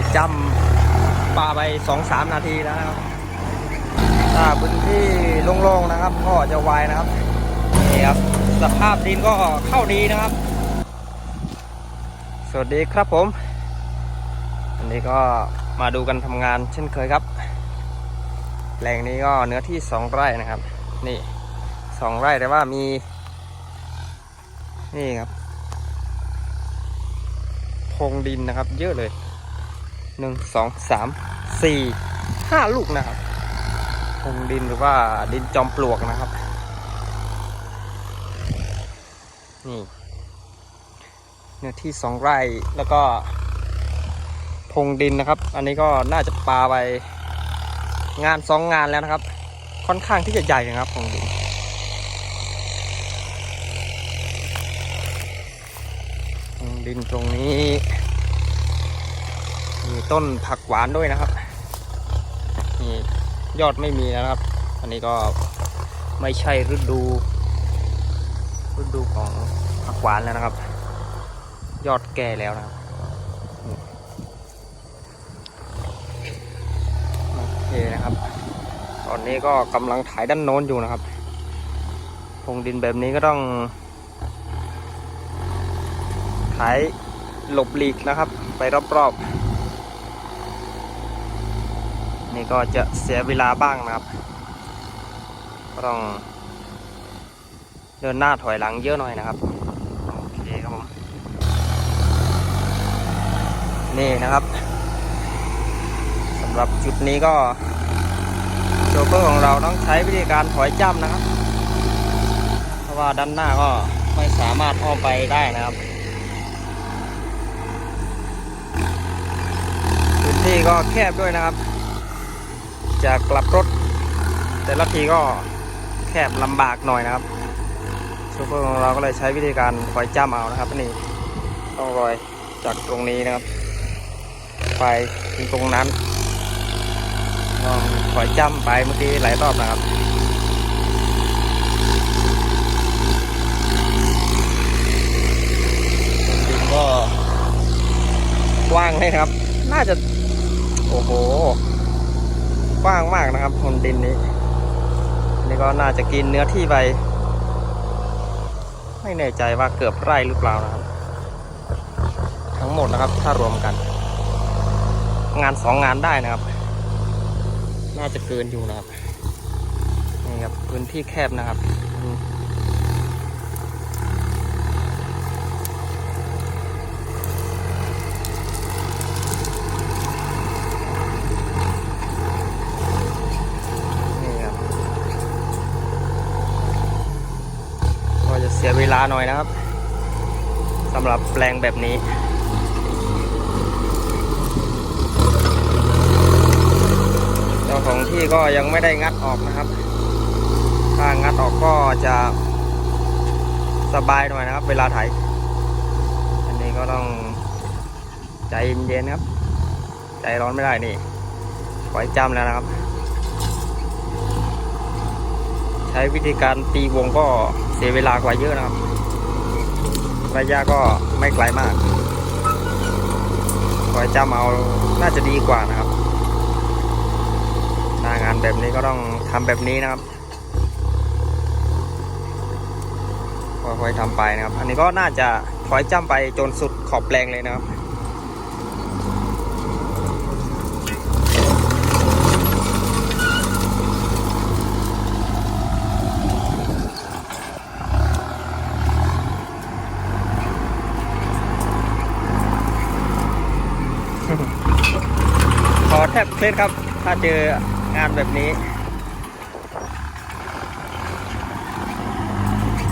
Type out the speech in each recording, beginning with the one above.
อยจำปลาไปสองสามนาทีแล้วนะครับถ้าพื้นที่โล่งๆนะครับ ก็จะไวนะครับนี่ครับสภาพดินก็เข้าดีนะครับ สวัสดีครับผมวันนี้ก็มาดูกันทำงานเช่นเคยครับแปลงนี้ก็เนื้อที่สองไร่นะครับ นี่สองไร่แต่ว่ามี นี่ครับโพรงดินนะครับ เยอะเลย หนึ่งสองสามสี่ห้าลูกนะครับพงดินหรือว่าดินจอมปลวกนะครับ นี่เนื้อที่สองไร่แล้วก็พงดินนะครับ อันนี้ก็น่าจะปลาไปงานสองงานแล้วนะครับ ค่อนข้างที่จะใหญ่นะครับพงดินพงดินตรงนี้ มีต้นผักหวานด้วยนะครับนี่ยอดไม่มีแล้วนะครับ อันนี้ก็ไม่ใช่ฤดูฤดูของผักหวานแล้วนะครับ ยอดแก่แล้วนะครับโอเคนะครับ ตอนนี้ก็กำลังถ่ายด้านโน้นอยู่นะครับพงดินแบบนี้ก็ต้องถ่ายหลบหลีกนะครับ ไปรอบๆ นี่ก็จะเสียเวลาบ้างนะครับก็ต้องเดินหน้าถอยหลังเยอะหน่อยนะครับโอเคครับผมนี่นะครับสำหรับจุดนี้ก็โชเฟอร์ของเราต้องใช้วิธีการถอยจ้ำนะครับ เพราะว่าด้านหน้าก็ไม่สามารถอ้อมไปได้นะครับพื้นที่ก็แคบด้วยนะครับ จะกลับรถ แต่ละทีก็แคบลำบากหน่อยนะครับโชเฟอร์ของเราก็เลยใช้วิธีการถอยจ้ำเอานะครับนี่ต้องรอยจากตรงนี้นะครับ ไปถึงตรงนั้นลองถอยจ้ำไปเมื่อกี้หลายรอบนะครับก็กว้างเลยครับ น่าจะ โอ้โห กว้างมากนะครับคนดินนี้ นี่ก็น่าจะกินเนื้อที่ไป ไม่แน่ใจว่าเกือบไร่หรือเปล่านะครับ ทั้งหมดนะครับถ้ารวมกัน งานสองงานได้นะครับ น่าจะเกินอยู่นะครับนี่ครับพื้นที่แคบนะครับอืมนี่ครับก็จะเสียเว ลาหน่อยนะครับสำหรับแปลงแบบนี้เจ้าของที่ก็ยังไม่ได้งัดออกนะครับ ถ้างัดออกก็จะสบายหน่อยนะครับ เวลาไถอันนี้ก็ต้องใจเย็นๆครับ ใจร้อนไม่ได้นี่ปล่อยจำแล้วนะครับ ใช้วิธีการตีวงก็ สียเวลากว่าเยอะนะครับ ระยะก็ไม่ไกลมากปล่อยจำเอาน่าจะดีกว่านะครับหน้างานแบบนี้ก็ต้องทำแบบนี้นะครับค่อยๆทำไปนะครับ อันนี้ก็น่าจะถอยจ้ำไปจนสุดขอบแปลงเลยนะครับ เคล็ดครับ ถ้าเจองานแบบนี้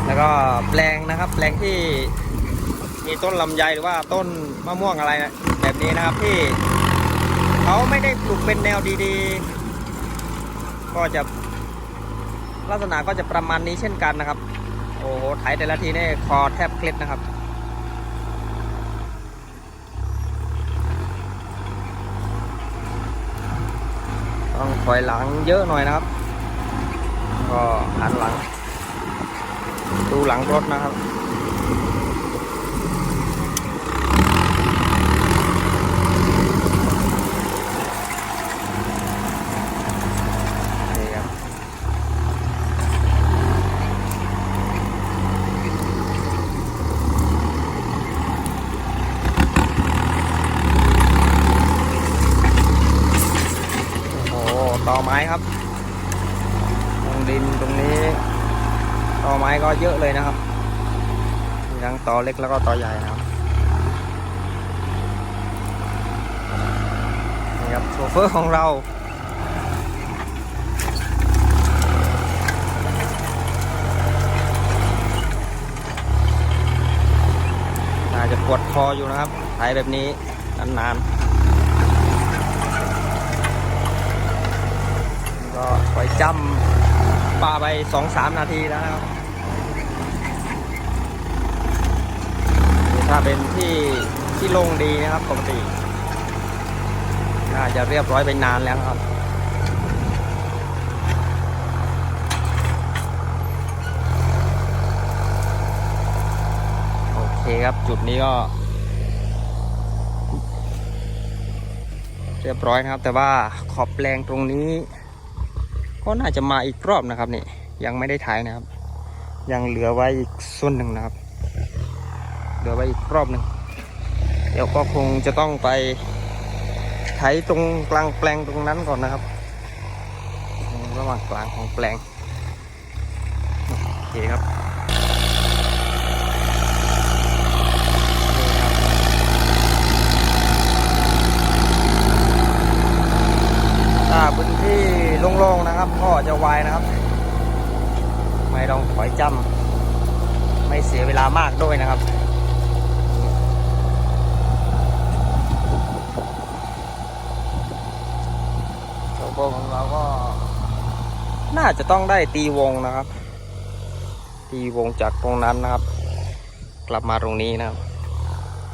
แล้วก็แปลงนะครับแปลงที่มีต้นลำไยหรือว่าต้นมะม่วงอะไรนะแบบนี้นะครับที่เขาไม่ได้ปลูกเป็นแนวดีๆ ก็จะลักษณะก็จะประมาณนี้เช่นกันนะครับ โอ้โหไถแต่ละทีนี่คอแทบเคล็ดนะครับ ต้ องถอยหลังเยอะหน่อยนะครับ ก็หันหลัง ดูหลังรถนะครับ ต่อไม้ครับตรงดินตรงนี้ต่อไม้ ก็เยอะเลยนะครับมีทั้งตอเล็กแล้วก็ตอใหญ่นะครับนี่ครับโชเฟอร์ของเราน่าจะปวดคออยู่นะครับถ่ายแบบนี้นานๆ ก็ปล่อยจำปลาไปสองสามนาทีแล้วนะครับนี่ถ้า เป็นที่ที่โล่งดีนะครับปกติ น่าจะเรียบร้อยไปนานแล้วครับโอเคครับจุดนี้ก็ เรียบร้อยนะครับ แต่ว่าขอบแปลงตรงนี้ ก็น่าจะมาอีกรอบนะครับนี่ยังไม่ได้ถ่ายนะครับ ยังเหลือไว้อีกส่วนหนึ่งนะครับ ลือไว้อีกรอบหนึ่งเดี๋ยวก็คงจะต้องไปไถตรงกลางแปลงตรงนั้นก่อนนะครับ ระหว่างกลางของแปลงโอเคครับถ้าพื้นที่โล่งๆนะครับก็จะไวนะครับ ไม่ต้องถอยจำไม่เสียเวลามากด้วยนะครับ โชโบของเราก็ น่าจะต้องได้ตีวงนะครับ ตีวงจากตรงนั้นนะครับ กลับมาตรงนี้นะครับ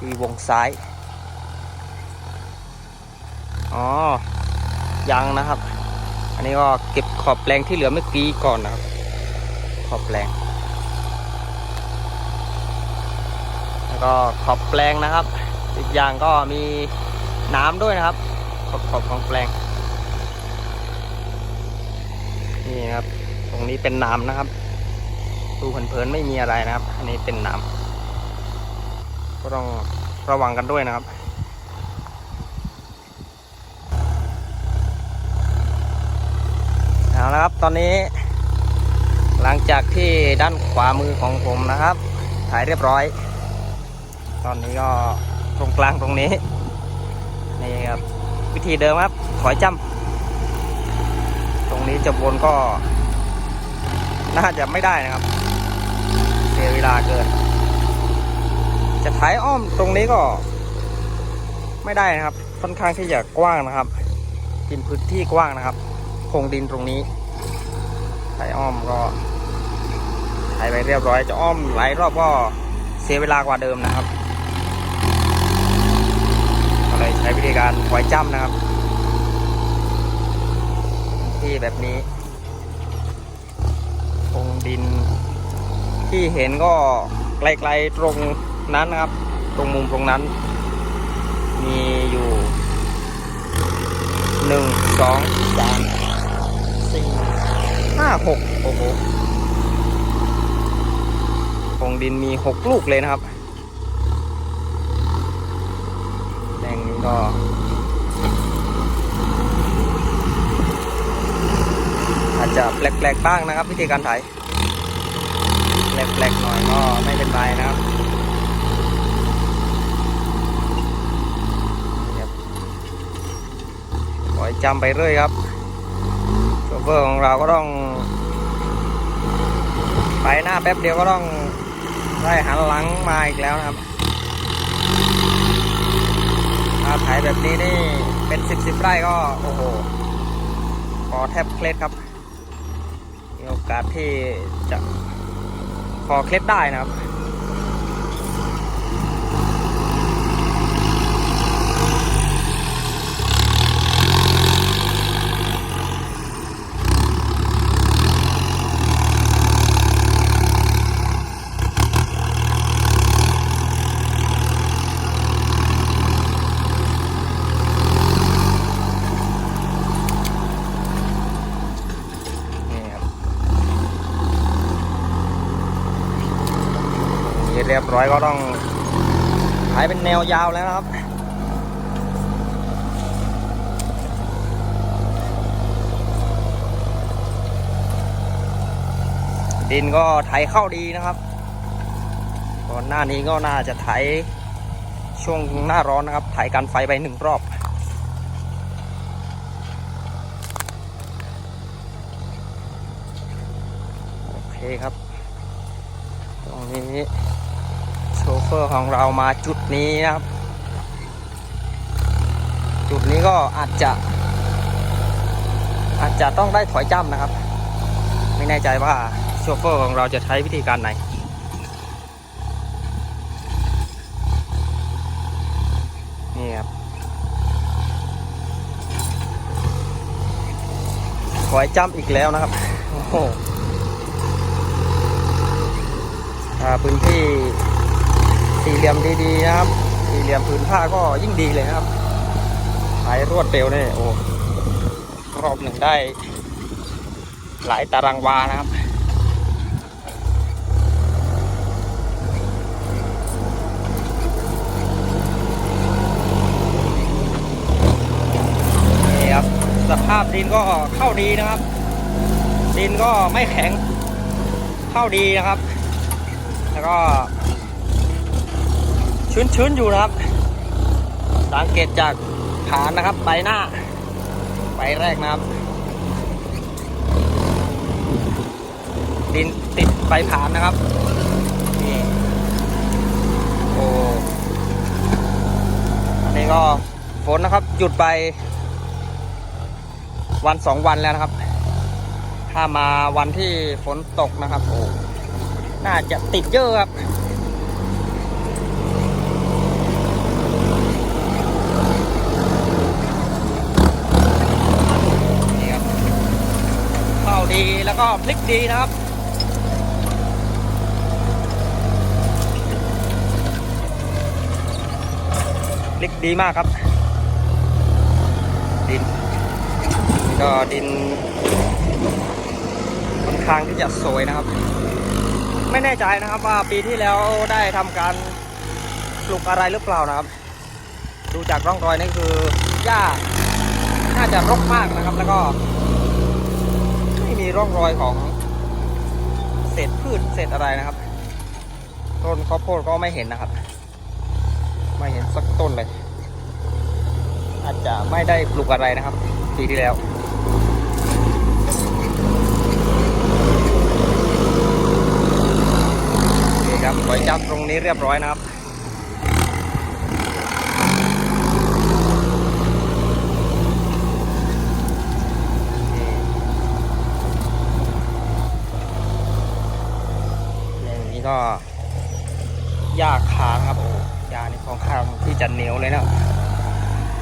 ตีวงซ้าย อ๋อ ยังนะครับ อันนี้ก็เก็บขอบแปลงที่เหลือเมื่อกี้ก่อนนะครับ ขอบแปลง แล้วก็ขอบแปลงนะครับ อีกอย่างก็มีน้ำด้วยนะครับขอบขอบของแปลง นี่ครับ ตรงนี้เป็นน้ำนะครับ ดูเผินๆไม่มีอะไรนะครับ อันนี้เป็นน้ำก็ต้องระวังกันด้วยนะครับเอาละครับตอนนี้ หลังจากที่ด้านขวามือของผมนะครับถ่ายเรียบร้อย ตอนนี้ก็ตรงกลางตรงนี้นี่ครับวิธีเดิมครับถอยจำ รงนี้จะวนก็ น่าจะไม่ได้นะครับ เสียเวลาเกิน จะถ่ายอ้อมตรงนี้ก็ ไม่ได้นะครับ ค่อนข้างที่จะกว้างนะครับกินพื้นที่กว้างนะครับโครงดินตรงนี้ไถอ้อมก็ไถไปเรียบร้อย จะอ้อมหลายรอบก็เสียเวลากว่าเดิมนะครับก็เลยใช้วิธีการปล่อยจ้ำนะครับ ที่แบบนี้โครงดิน ที่เห็นก็ไกลๆตรงนั้นนะครับ ตรงมุมตรงนั้น มีอยู่หนึ่งสองสามสี่ห้าหกโอ้โหโครงดินมีหกลูกเลยนะครับแดงนี้ก็ อาจจะแปลกๆบ้างนะครับ วิธีการไถแปลกๆหน่อยก็ไม่เป็นไรนะครับครับปล่อยจำไปเรื่อยครับโชเฟอร์ของเราก็ต้อง ไปหน้าแป๊บเดียวก็ต้องได้หันหลังมาอีกแล้วนะครับถ้าไถแบบนี้นี่เป็นสิบสิบไร่ก็ โอ้โหขอแทบเคล็ดครับ กาสที่จะขอเคล็ดได้นะครับายก็ต้องถ่ายเป็นแนวยาวแล้วนะครับดินก็ไถเข้าดีนะครับ ก่อนหน้านี้ก็น่าจะไถช่วงหน้าร้อนนะครับ ไถกันไฟไปหนึ่งรอบ โอเคครับ อร์ของเรามาจุดนี้นะครับ จุดนี้ก็อาจจะ อาจจะต้องได้ถอยจ้ำนะครับ ไม่แน่ใจว่าโชเฟอร์ของเราจะใช้วิธีการไหนนี่ครับถอยจ้ำอีกแล้วนะครับโอ้โหถ้าพื้นที่ สี่เหลี่ยมดีๆนะครับ สี่เหลี่ยมพื้นผ้าก็ยิ่งดีเลยครับหายรวดเร็วเนี่ยโอ้รอบหนึ่งได้ หลายตารางวานะครับนี่ครับสภาพดินก็เข้าดีนะครับ ดินก็ไม่แข็ง เข้าดีนะครับ แล้วก็ ชื้นๆอยู่นะครับ สังเกตจากฐานนะครับใบหน้าใบแรกนะครับ ดินติดใบผานนะครับนี่โอ้อันนี้ก็ฝนนะครับหยุดไป วันสองวันแล้วนะครับ ถ้ามาวันที่ฝนตกนะครับโอ้น่าจะติดเยอะครับ นี่ครับเข้าดี แล้วก็พลิกดีนะครับ พลิกดีมากครับ ดิน ก็ดินค่อนข้างที่จะสวยนะครับ ไม่แน่ใจนะครับว่าปีที่แล้วได้ทำการปลูกอะไรหรือเปล่านะครับ ดูจากร่องรอยนี่คือหญ้าน่าจะรกมากนะครับ แล้วก็ มีร่องรอยของเศษพืชเศษอะไรนะครับ ต้นข้าวโพดก็ไม่เห็นนะครับ ไม่เห็นสักต้นเลย อาจจะไม่ได้ปลูกอะไรนะครับปีที่แล้วนี่ครับปล่อยจับตรงนี้เรียบร้อยนะครับ นี่อย่างนี้ก็หญ้าคานะครับ โอ้หญ้านี่ค่อนข้างที่จะเหนียวเลยนะครับ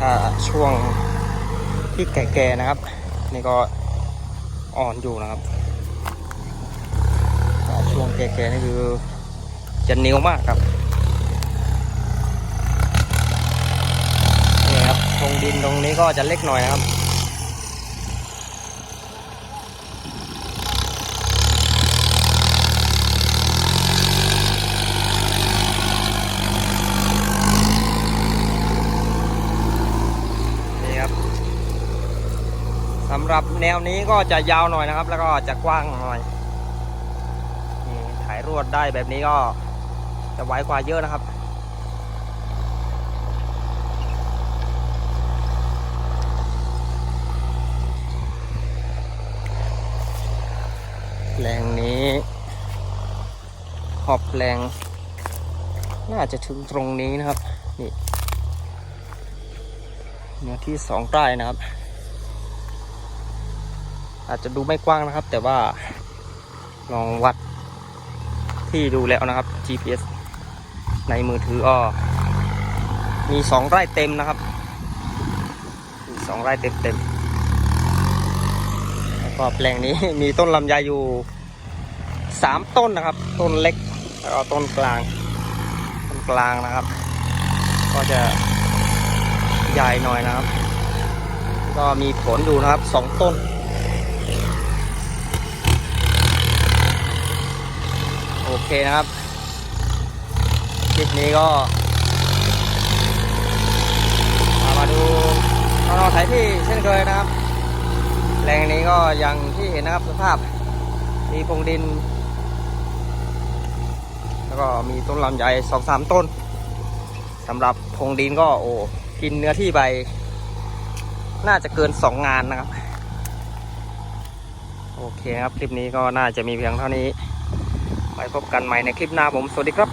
ถ้า ช่วงที่แก่ๆนะครับ นี่ก็อ่อนอยู่นะครับ ช่วงแก่ๆนี่คือจะเหนียวมากครับนี่ครับตรงดินตรงนี้ก็จะเล็กหน่อยนะครับสำหรับ แนวนี้ก็จะยาวหน่อยนะครับ แล้วก็จะกว้างหน่อยนี่ถ่ายรวดได้แบบนี้ก็จะไวกว่าเยอะนะครับ แรงนี้ขอบแรงน่าจะถึงตรงนี้นะครับ นี่เนื้อที่สองไร่นะครับ อาจจะดูไม่กว้างนะครับ แต่ว่าลองวัดที่ดูแล้วนะครับ GPS ในมือถือก็มีสองไร่เต็มนะครับ มีสองไร่เต็มเต็มแล้วก็แปลงนี้มีต้นลำไยอยู่สามต้นนะครับ ต้นเล็กแล้วก็ต้นกลาง ต้นกลางนะครับ ก็จะใหญ่หน่อยนะครับ ก็มีผลอยู่นะครับสองต้น โอเคนะครับคลิปนี้ก็มาดูนอนไายที่เช่นเคยนะครับแหล่งนี้ก็อย่างที่เห็นนะครับสภาพมีพงดิน แล้วก็มีต้นลำใหญ่สองสามต้นสำหรับพงดินก็โอ้กินเนื้อที่ใบ น่าจะเกินสองงานนะครับ โอเคครับ คลิปนี้ก็น่าจะมีเพียงเท่านี้ ไว้พบกันใหม่ในคลิปหน้าผม สวัสดีครับ